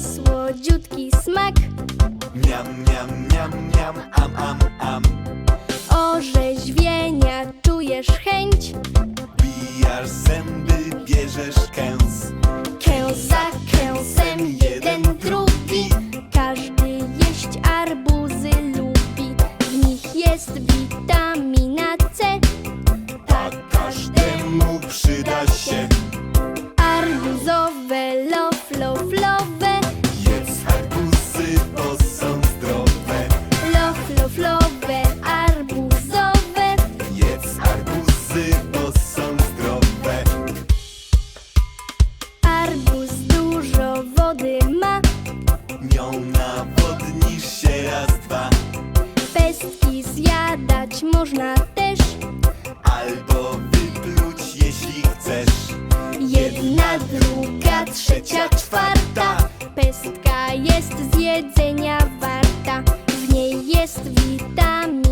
słodziutki smak. Miam, miam, miam, miam, am, am, am. Orzeźwienia czujesz chęć? Bijasz zęby, bierzesz kęs. Kęs za kęsem, jeden, drugi. Każdy jeść arbuzy lubi. W nich jest można też. Albo wypluć, jeśli chcesz. Jedna, druga, trzecia, czwarta. Pestka jest z jedzenia warta. W niej jest witamina